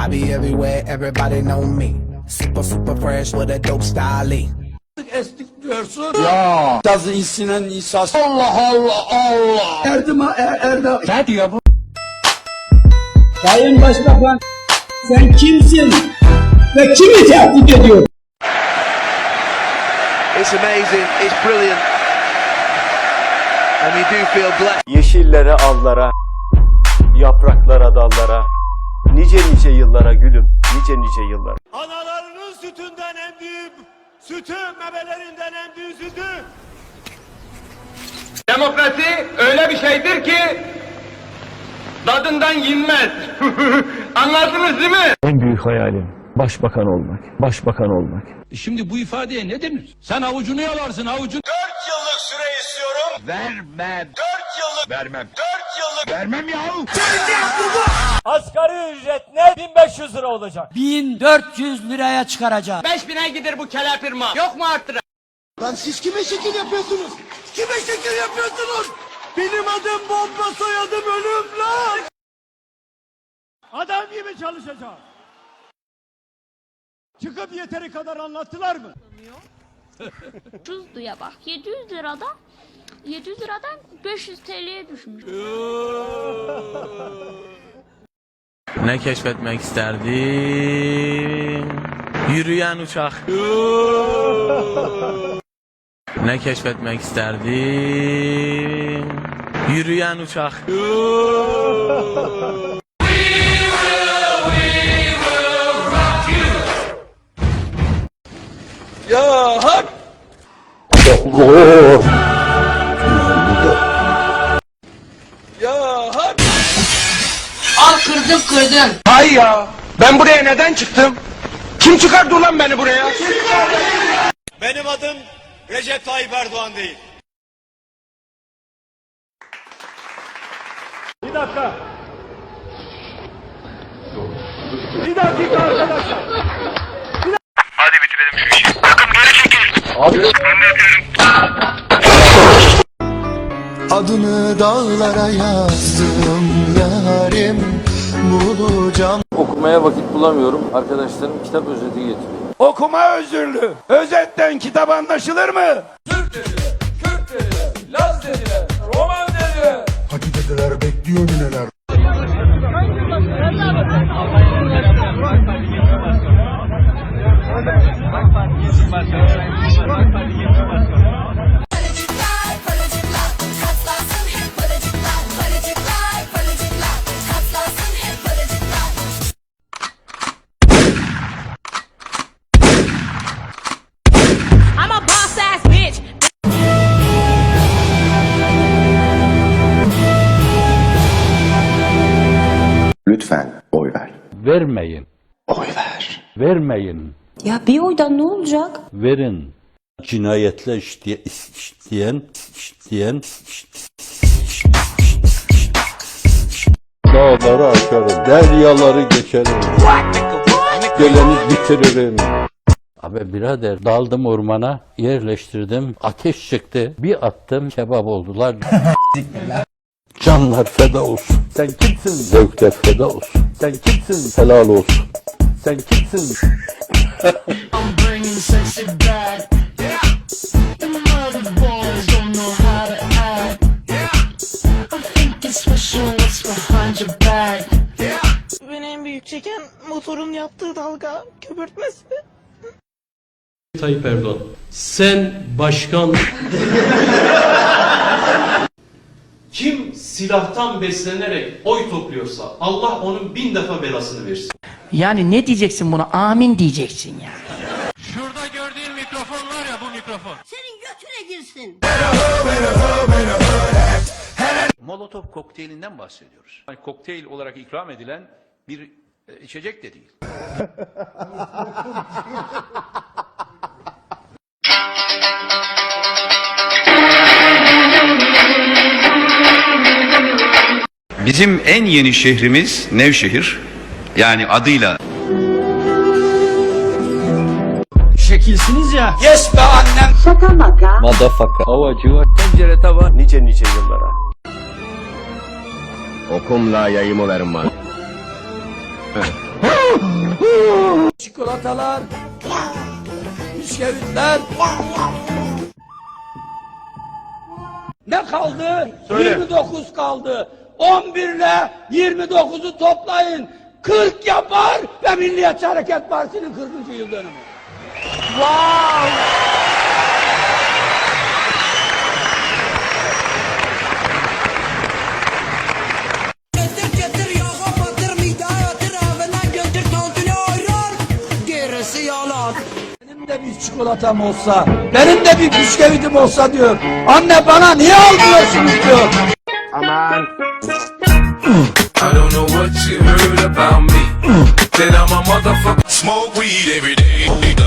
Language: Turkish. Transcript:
I be everywhere, everybody know me. Super, super fresh with a dope style. Gazı insinen İsa'sı. Allah Allah Allah. Erdim er, Erdem. Ne diyor bu? Sayın Başbakan sen kimsin ve kimi tehdit ediyorsun? It's amazing, it's brilliant. And you do feel blessed. Yeşillere allara, yapraklara dallara, nice nice yıllara gülüm, nice nice yıllara. Analarının sütünden emdiğim, sütü memelerinden emdiği sütü. Demokrasi öyle bir şeydir ki tadından yenmez. Anladınız değil mi? En büyük hayalim başbakan olmak. Başbakan olmak. Şimdi bu ifadeye ne denir? Sen avucunu yalarsın avucun. Dört yıllık süre istiyorum. Vermem. Dört yıllık. Vermem. Dört. Vermem yahu. Asgari ücret ne? 1500 lira olacak. 1400 liraya çıkaracağım. 5000'e gider bu kelepirma. Yok mu arttıran? Lan siz kime şekil yapıyorsunuz? Kime şekil yapıyorsunuz? Benim adım bomba soyadım ölüm lan. Adam gibi çalışacağım. Çıkıp yeteri kadar anlattılar mı? ucuzdu ya bak 700 liradan 700 liradan 500 TL'ye düşmüş. Ne keşfetmek isterdim? Yürüyen uçak. ne keşfetmek isterdim? Yürüyen uçak. Al kırdım kırdım. Hay ya. Ben buraya neden çıktım? Kim çıkardı ulan beni buraya? Benim adım Recep Tayyip Erdoğan değil. Bir dakika. Bir dakika arkadaşlar. Adını dağlara yazdım yarim bulacağım. Okumaya vakit bulamıyorum. Arkadaşlarım kitap özeti getiriyor. Okuma özürlü. Özetten kitap anlaşılır mı? Hakikateler bekliyor neler. Vermeyin. Oy ver. Vermeyin. Ya bir oydan ne olacak? Verin. Cinayetler işleyen, işleyen, işleyen, Dağları aşarım, deryaları geçerim. Geleni bitiririm. Abi birader daldım ormana, yerleştirdim, ateş çıktı, bir attım kebap oldular. Canlar feda olsun. Sen kimsin? Zevkler feda olsun. Sen kimsin? Helal olsun. Sen kimsin? Beni en büyük çeken motorun yaptığı dalga köpürtmesi. Tayyip Erdoğan. Sen başkan... Kim silahtan beslenerek oy topluyorsa Allah onun bin defa belasını versin. Yani ne diyeceksin buna? Amin diyeceksin ya. Şurada gördüğün mikrofon var ya bu mikrofon. Senin götüne girsin. Molotov kokteylinden bahsediyoruz. Yani kokteyl olarak ikram edilen bir e, içecek de değil. Bizim en yeni şehrimiz Nevşehir. Yani adıyla Şekilsiniz ya. Yes be annem. Madafaka. Havacı var. Tencere tava, nice nice yıllara. Okumla yayım olarım var. Çikolatalar, bisküvitler. Ne kaldı? 29 kaldı. 11 ile 29'u toplayın. 40 yapar ve Milliyetçi Hareket Partisi'nin 40. yıl dönümü. Benim de bir çikolatam olsa, benim de bir bisküvitim olsa diyor. Anne bana niye almıyorsunuz diyor. I don't know what you heard about me. That I'm a motherfucker. Smoke weed every day.